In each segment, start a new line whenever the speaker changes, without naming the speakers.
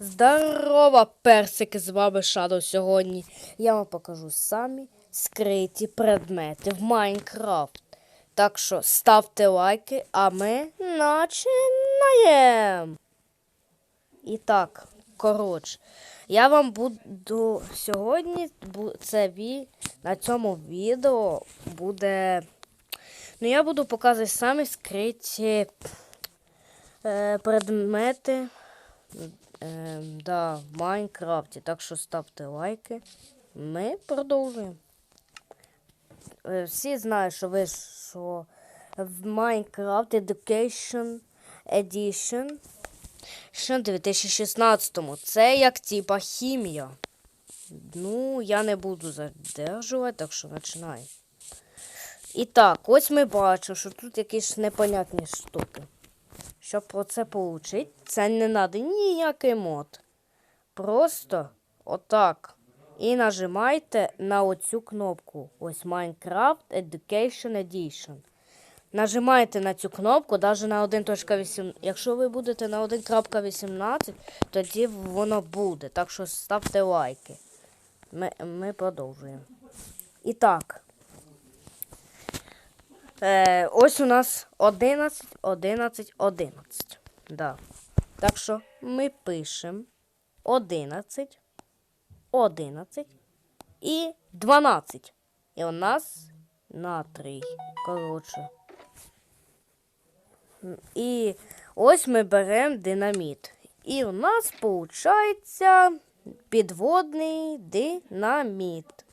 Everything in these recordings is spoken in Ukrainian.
Здорова, персики, з вами Shadow сьогодні. Я вам покажу самі скриті предмети в Майнкрафт. Так що ставте лайки, а ми починаємо. І так, коротше, я вам буду сьогодні це ві, на цьому відео буде. Ну, я буду показувати самі скриті е, предмети. Ем, да, в Майнкрафті. Так що ставте лайки. Ми продовжуємо. Е, Всі знають, що ви що в Minecraft Education Edition ще в 2016-му. Це як типа хімія. Ну, я не буду задержувати, так що починаємо. І так, ось ми бачимо, що тут якісь непонятні штуки. Щоб про це получити, це не треба ніякий мод. Просто отак. І нажимайте на оцю кнопку. Ось Minecraft Education Edition. Нажимаєте на цю кнопку, навіть на 1.8. Якщо ви будете на 1.18, тоді воно буде. Так що ставте лайки. Ми, ми продовжуємо. І так. Е, ось у нас 11, 11, 11. Да. Так що ми пишемо 11, 11 і 12. І у нас на 3. Коротше. І ось ми беремо динаміт. І у нас виходить підводний динаміт.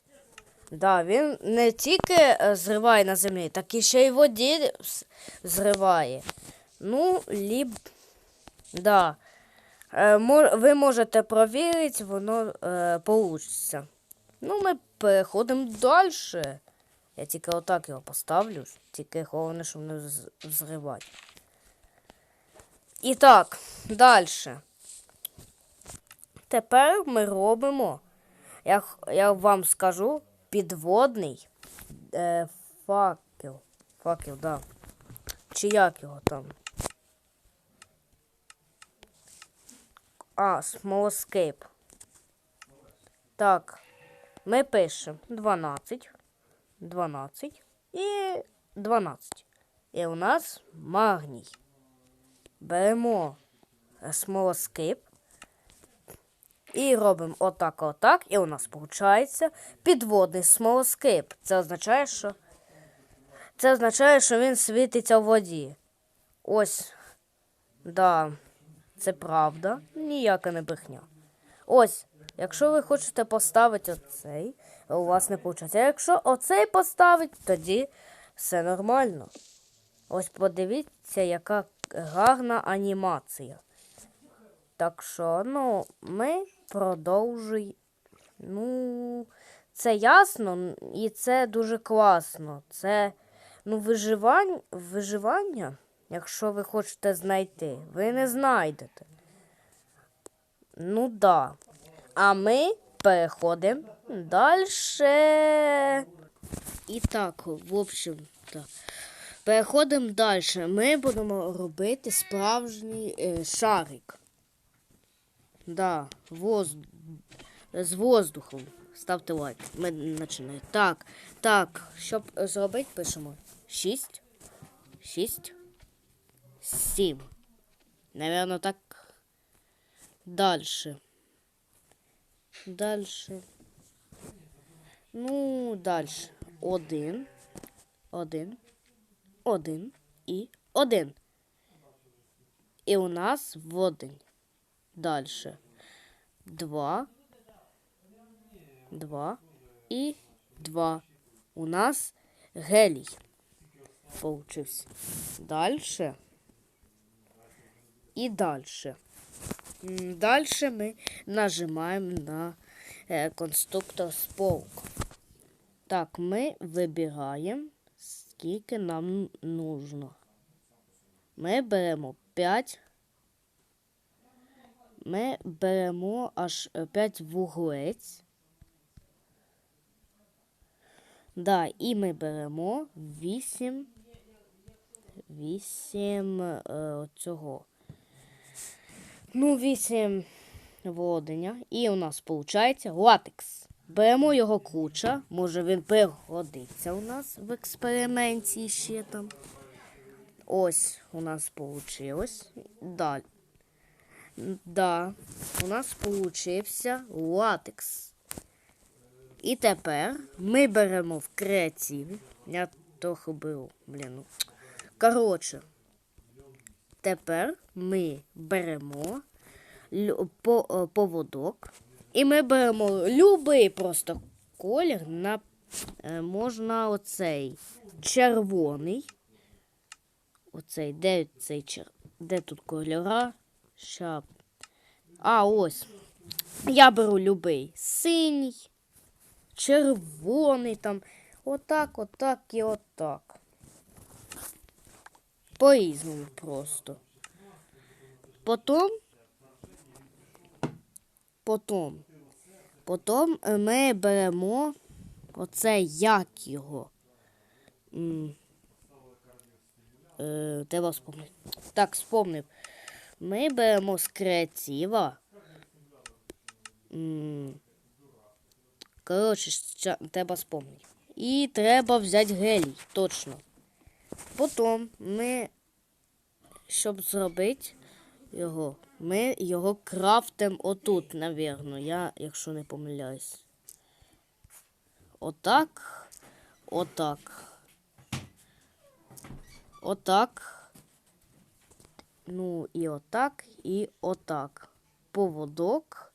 Да, він не тільки е, зриває на землі, так і ще й воді зриває. Ну, ліб. Да. Е, ви можете провірити, воно е, получиться. Ну, ми переходимо далі. Я тільки отак його поставлю, тільки головне, щоб не взривати. І так, далі. Тепер ми робимо, як я вам скажу, підводний е, факел. Факел, да. Чи як його там? А, Smallscape. Так, ми пишемо 12, 12 і 12. І у нас магній. Беремо Smallscape. І робимо отак, отак, і у нас виходить підводний смолоскип. Це означає, що це означає, що він світиться в воді. Ось, да, це правда, ніяка не брехня. Ось, якщо ви хочете поставити оцей, у вас не виходить. А якщо оцей поставити, тоді все нормально. Ось подивіться, яка гарна анімація. Так що, ну, ми продовжуємо. Ну, це ясно і це дуже класно. Це ну, виживання, виживання, якщо ви хочете знайти, ви не знайдете. Ну да. А ми переходимо далі. І так, в общем-то, переходимо далі. Ми будемо робити справжній е, шарик. Да, воз... з воздухом. Ставте лайк. Ми починаємо. Так, так, щоб зробити, пишемо 6, 6, 7. Наверно, так. Дальше. Дальше. Ну, дальше. Один, один, один і один. І у нас водень. Дальше. Два. Два. І два. У нас гелій. Получився. Дальше. І дальше. Дальше ми нажимаємо на е, конструктор сполк. Так, ми вибираємо, скільки нам нужно. Ми беремо 5 ми беремо аж 5 вуглець. Да, і ми беремо 8, 8 е, цього. Ну, 8 водення, і у нас виходить латекс. Беремо його куча, може він пригодиться у нас в експерименті ще там. Ось у нас вийшло. Далі. Да, у нас получився латекс. І тепер ми беремо в креативі. Я трохи беру, блін. Коротше, тепер ми беремо е, поводок. І ми беремо любий просто колір. На, е, можна оцей червоний. Оцей, де цей чер... Де тут кольора? Ща. А, ось. Я беру любий синій, червоний там. Отак, отак і отак. По-різному просто. Потім. Потім е, ми беремо оце як його. М, Е, треба вспомнити. Так, спомнив. Ми беремо з креатива. Коротше, треба спомнити. І треба взяти гелій, точно. Потім ми, щоб зробити його, ми його крафтимо отут, навірно, я, якщо не помиляюсь. Отак. Отак. Отак. Ну, і отак, і отак. Поводок.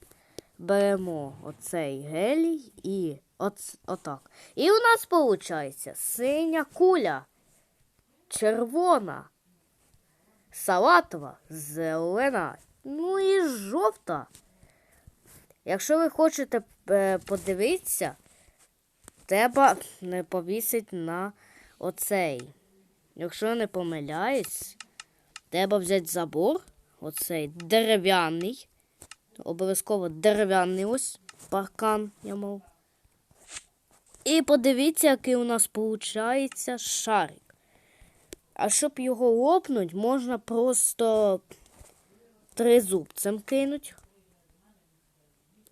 Беремо оцей гелій і оц, отак. І у нас виходить синя куля, червона, салатова, зелена, ну і жовта. Якщо ви хочете е, подивитися, треба не повісити на оцей. Якщо не помиляюсь, треба взяти забор, оцей дерев'яний. Обов'язково дерев'яний ось паркан я мав. І подивіться, який у нас виходить шарик. А щоб його лопнуть, можна просто тризубцем кинуть.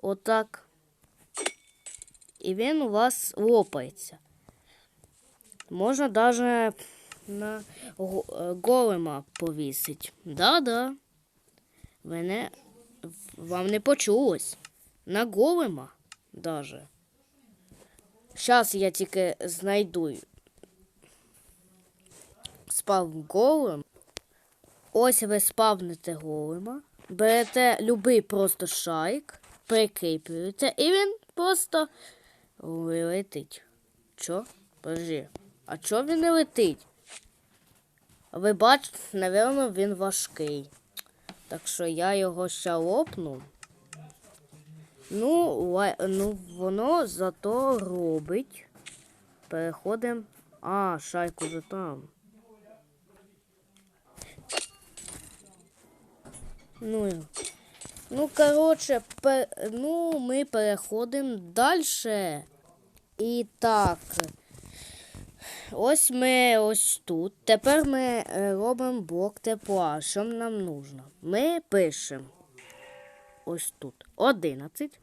Отак. І він у вас лопається. Можна навіть на е, голема повісить. Да-да. Ви не, вам не почулось. На голема даже. Зараз я тільки знайду спав голем. Ось ви спавните голема. Берете любий просто шайк, прикріплюєте, і він просто летить. Чо? Подожди. А чо він не летить? Ви бачите, напевно, він важкий. Так що я його ще лопну. Ну, ну воно зато робить. Переходимо. А, шайку вже там. Ну, ну коротше, пе, ну, ми переходимо далі. І так. Ось ми ось тут. Тепер ми е, робимо блок тепла. Що нам нужно? Ми пишемо ось тут 11.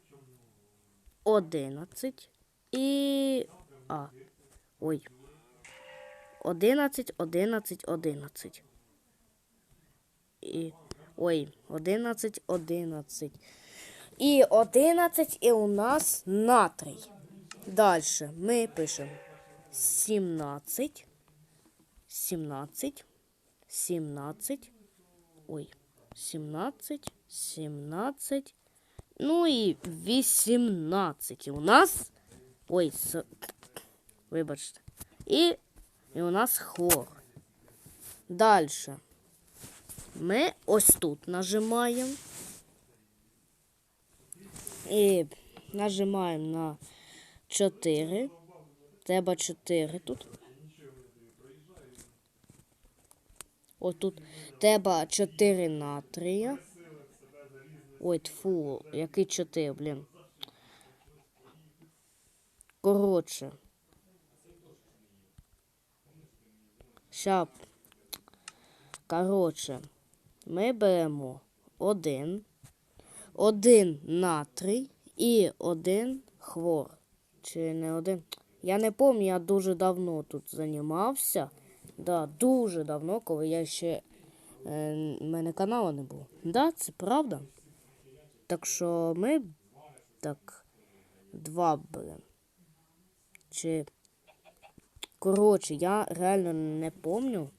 11 і. А. Ой. 11, 11, 11. І. Ой, 11, 11. І 11, і у нас натрій. Далі ми пишемо 17, 17, 17, ой, 17, 17, ну і 18. І у нас, ой, с, вибачте, і, і у нас хлор. Далі ми ось тут нажимаємо. І нажимаємо на 4. Треба 4 тут. Ось тут треба 4 натрія. Ой, тфу, який 4, блін. Коротше. Ща. Коротше, ми беремо один. один натрій і один хлор. Чи не один? Я не пам'ятаю, я дуже давно тут займався. Да, дуже давно, коли я ще. Е, мене каналу не було. Да, це правда. Так що ми так два беремо. Чи. Коротше, я реально не помню.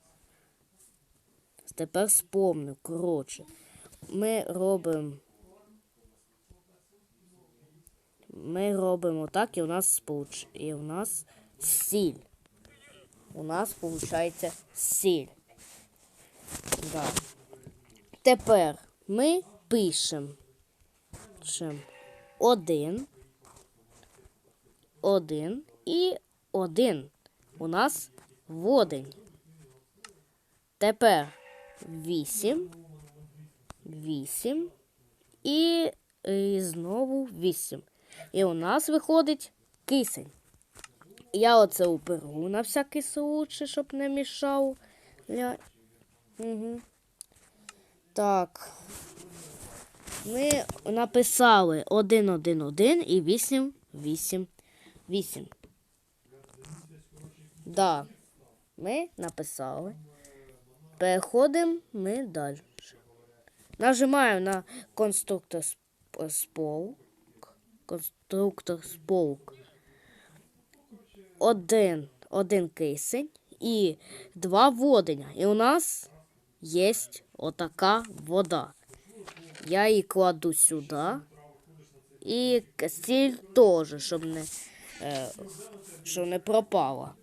Тепер спомню. Коротше, ми робимо. Ми робимо так, і у нас получ... і у нас сіль. У нас виходить сіль. Да. Тепер ми пишемо один, один і один. У нас водень. Тепер вісім, вісім і, і знову вісім. І у нас виходить кисень. Я оце уберу на всякий случай, щоб не мішав. Я... Угу. Так. Ми написали 1, 1, 1 і 8, 8, 8. Да. Ми написали. Переходимо ми далі. Нажимаємо на конструктор сп- сполк. Конструктор сполк. Один, один кисень і два водення. І у нас є отака вода. Я її кладу сюди. І стіль теж, щоб не, е, щоб не пропала.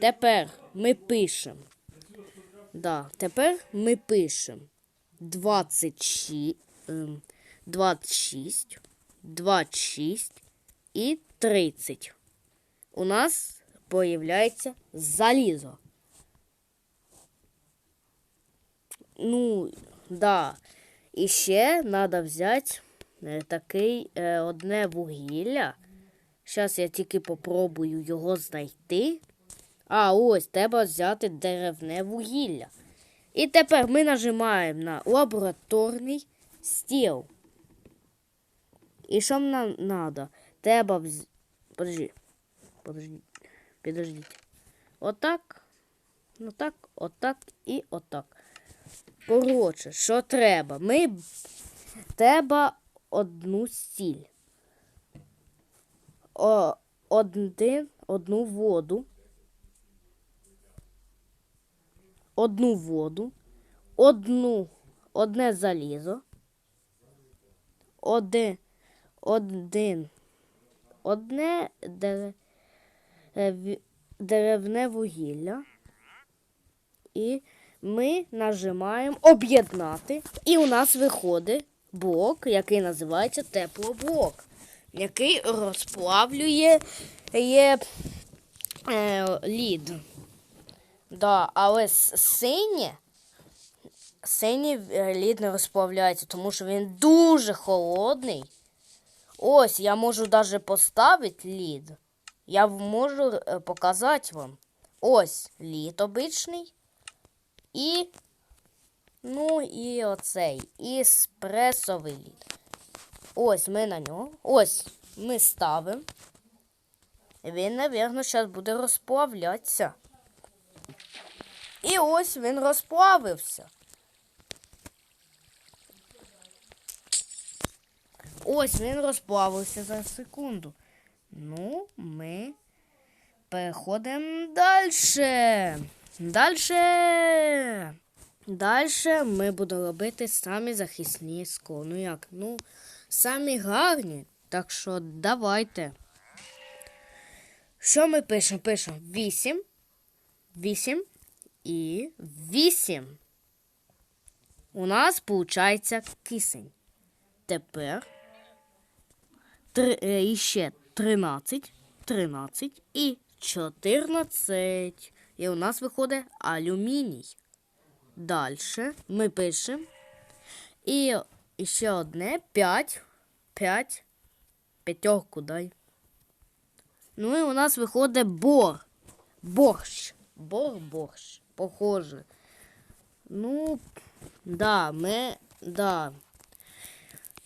Тепер ми пишемо. Да, тепер ми пишемо 26, ем, 26, 26 і 30. У нас появляється залізо. Ну, да. І ще треба взяти е, такий е, одне вугілля. Зараз я тільки попробую його знайти. А, ось, треба взяти деревне вугілля. І тепер ми нажимаємо на лабораторний стіл. І що нам треба? Треба вз... Подожди. Подожди. Підождіть. Отак. Ну так, отак і отак. Коротше, що треба? Ми треба одну стіль. О, один, одну воду. Одну воду, одну, одне залізо, один, один, одне дере- е, деревне вугілля. І ми нажимаємо об'єднати. І у нас виходить блок, який називається теплоблок, який розплавлює є, е, лід. Да, але синє, синій е, лід не розплавляється, тому що він дуже холодний. Ось, я можу навіть поставити лід. Я можу е, показати вам. Ось лід обичний. І, ну, і оцей, іспресовий лід. Ось ми на нього. Ось ми ставимо. Він, напевно, зараз буде розплавлятися. І ось він розплавився. Ось він розплавився за секунду. Ну, ми переходимо далі. Далі. Далі ми будемо робити самі захисні скол. Ну як? Ну, самі гарні. Так що давайте. Що ми пишемо? Пишемо 8, 8 і 8. У нас виходить кисень. Тепер три, е, іще 13, 13 і 14. І у нас виходить алюміній. Далі ми пишемо. І ще одне 5. 5. П'ятерку дай. Ну і у нас виходить бор. Борщ. Бор-борщ. Похоже. Ну, да, ми, да.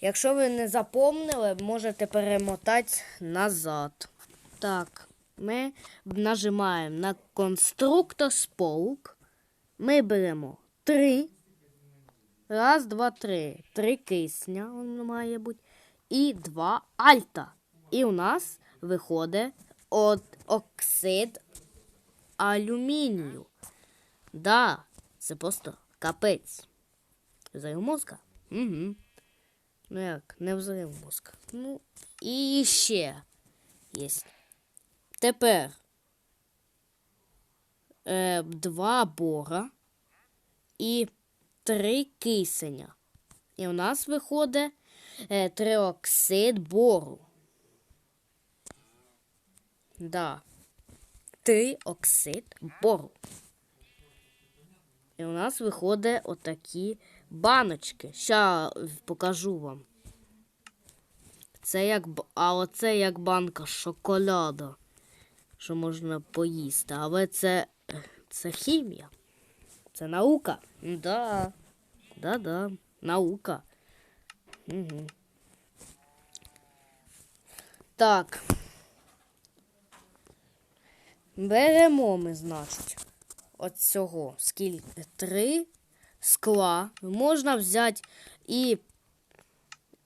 Якщо ви не запомнили, можете перемотати назад. Так, ми нажимаємо на конструктор сполк. Ми беремо три. Раз, два, три. Три кисня має бути. І два альта. І у нас виходить от оксид алюмінію. Да, це просто капець. Мозка? Угу. Ну як, не взрив мозка. Ну, і ще є. Тепер е, два бора і три кисеня. І у нас виходить е, триоксид бору. Да. Триоксид бору. І у нас виходить отакі баночки. Ща покажу вам. Це як, а оце як банка шоколаду, що можна поїсти. Але це, це хімія. Це наука. Да. Да-да. Наука. Угу. Так. Беремо ми, значить, от цього скільки? Три скла. Можна взяти і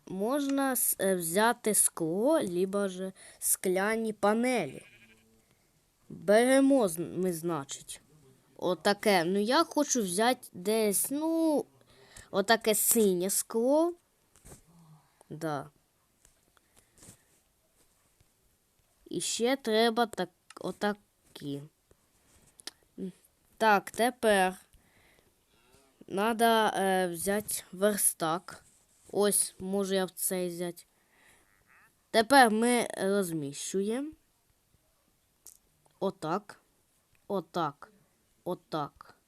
можна е, взяти скло, либо ж скляні панелі. Беремо ми, значить, отаке. Ну, я хочу взяти десь, ну, отаке синє скло. Да. І ще треба так, отакі. Так, тепер треба е, взяти верстак. Ось, можу я в цей взяти. Тепер ми розміщуємо. Отак. Отак. Отак.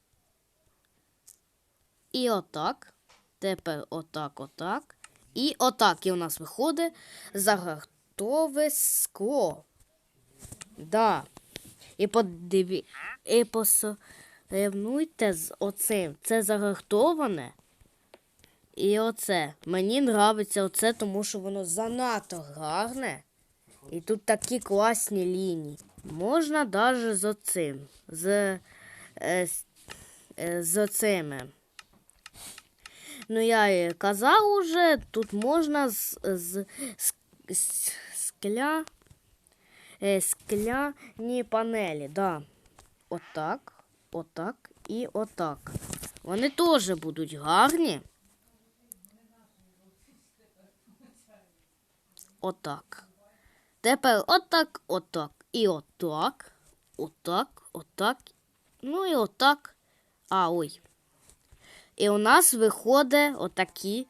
І отак. Тепер отак, отак. І отак. І у нас виходить загартове скло. Да. І подиві... І посоревнуйте з оцим. Це загартоване. І оце. Мені нравиться оце, тому що воно занадто гарне. І тут такі класні лінії. Можна навіть з оцим. З, е, з, е, з оцими. Ну, я і казав уже, тут можна з, з, з, з скля, е, скляні панелі. Да. Отак, отак і отак. Вони теж будуть гарні. Отак. Тепер отак, отак. І отак. Отак, отак. Ну і отак. А, ой. І у нас виходить отакі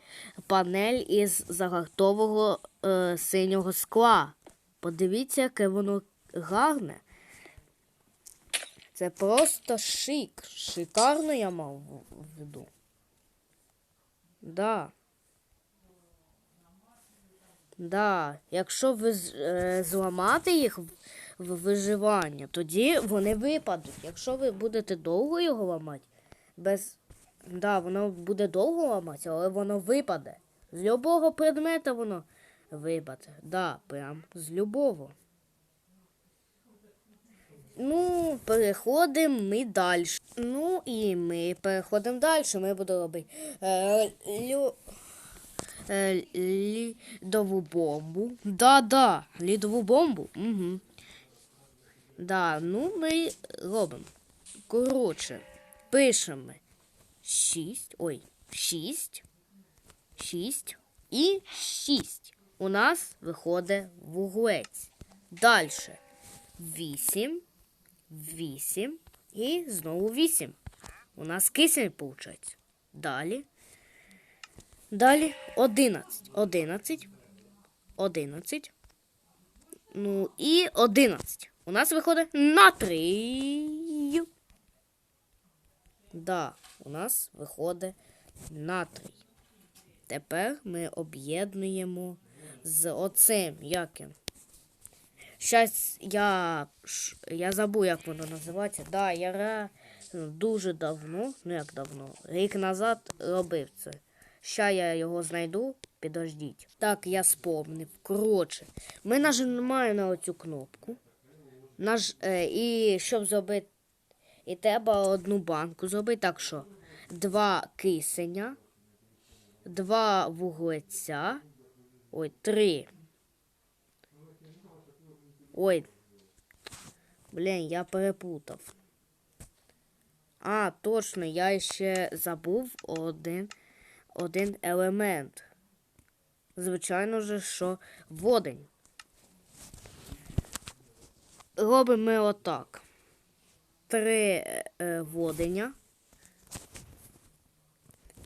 панель із загартового е, синього скла. Подивіться, яке воно гарне. Це просто шик. Шикарно я мав в виду. Да. Да, якщо ви е, зламати їх в, виживання, тоді вони випадуть. Якщо ви будете довго його ламати, без. Да, воно буде довго ламатися, але воно випаде. З любого предмета воно випаде. Да, прям з любого. Ну, переходимо ми далі. Ну і ми переходимо далі. Ми будемо робити е, лю, е, лідову бомбу. Да-да, лідову бомбу. Угу. Да, ну ми робимо. Коротше, пишемо ми 6. Ой, 6. 6 і 6. У нас виходить вуглець. Далі 8, 8 і знову 8. У нас кисень виходить. Далі. Далі 11. 11. 11. Ну і 11. У нас виходить натрій. Да, у нас виходить натрій. Тепер ми об'єднуємо з оцим яким. Щас я, я забув, як воно називається. Да, я ра- дуже давно, ну як давно, рік назад робив це. Ща я його знайду. Підождіть. Так, я спомнив. Коротше, ми нажимаємо на оцю кнопку. Наж... Е, і щоб зробити. І треба одну банку зробити так, що два кисеня, два вуглеця. Ой, три. Ой. Блін, я перепутав. А, точно, я ще забув один, один елемент. Звичайно ж, що водень. Робимо ми отак. Три е, водення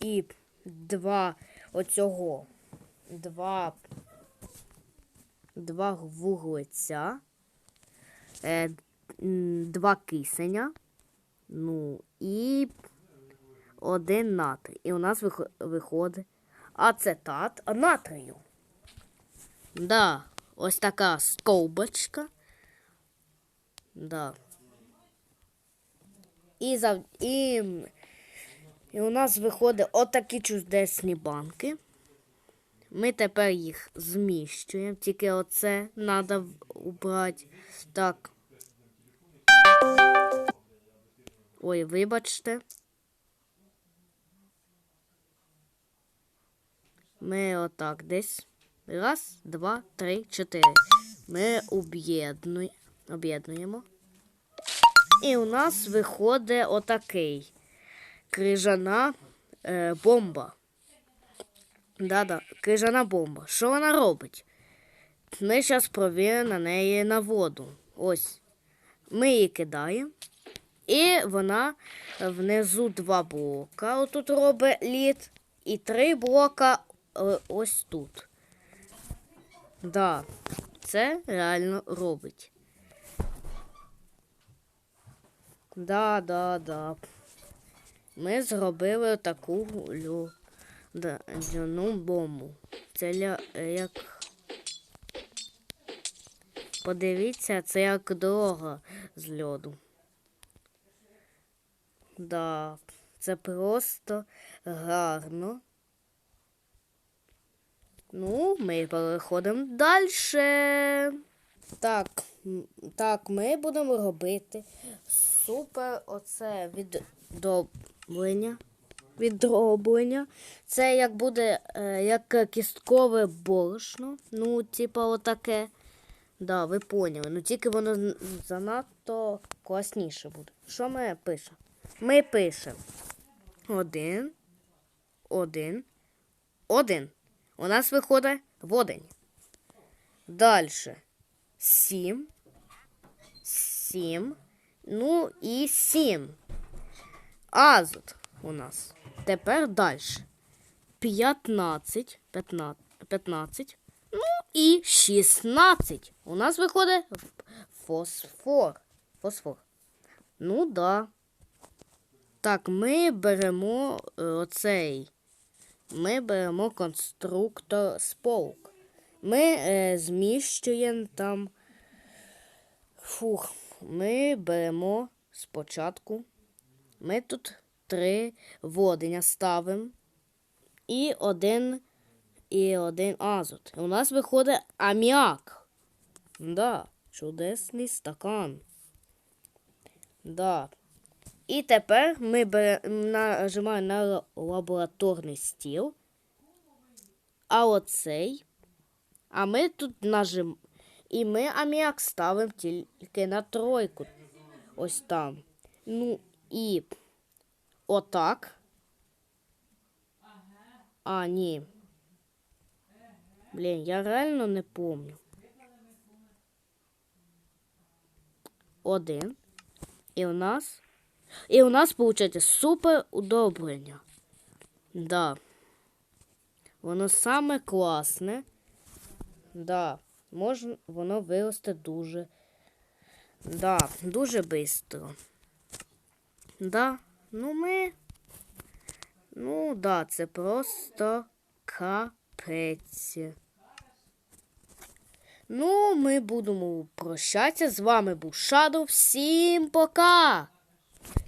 і два оцього. Два, два вуглеця, е, два кисеня. Ну, і один натрій. І у нас виходить ацетат натрію. Да, ось така стовбочка. Да. І, зав... і... і у нас виходить отакі чудесні банки. Ми тепер їх зміщуємо, тільки оце треба убрати. Так. Ой, вибачте. Ми отак десь. Раз, два, три, чотири. Ми об'єднуємо. І у нас виходить отакий крижана е, бомба. Да-да, крижана бомба. Що вона робить? Ми зараз провіримо на неї на воду. Ось. Ми її кидаємо. І вона внизу два блока. Отут робить лід. І три блока е, ось тут. Да, це реально робить. Да, да, да. Ми зробили таку лю... да, льону бомбу. Це як. Подивіться, це як дорога з льоду. Да, це просто гарно. Ну, ми переходимо далі. Так, так, ми будемо робити супер оце віддоблення. Відроблення. Це як буде е, як кісткове борошно. Ну, типа отаке. Да, ви поняли. Ну тільки воно занадто класніше буде. Що ми пишемо? Ми пишемо один, один, один. У нас виходить водень. Далі. Сім. Сім. Ну і сім. Азот у нас. Тепер далі. 15, 15, 15. Ну і 16. У нас виходить фосфор. Фосфор. Ну да. Так, ми беремо е, оцей. Ми беремо конструктор сполк. Ми е, зміщуємо там. Фух, ми беремо спочатку. Ми тут три водення ставимо. І один, і один азот. І у нас виходить аміак. Да, чудесний стакан. Да. І тепер ми бере- нажимаємо на лабораторний стіл. А оцей. А ми тут нажим. І ми аміак ставимо тільки на тройку. Ось там. Ну і отак. А, ні. Блін, я реально не помню. Один. І у нас. І у нас виходить супер удобрення. Да. Воно саме класне. Да. Може воно виросте дуже. Да, дуже швидко. Да. Ну ми. Ну, да, це просто капець. Ну, ми будемо прощатися. З вами був Шадо. Всім пока!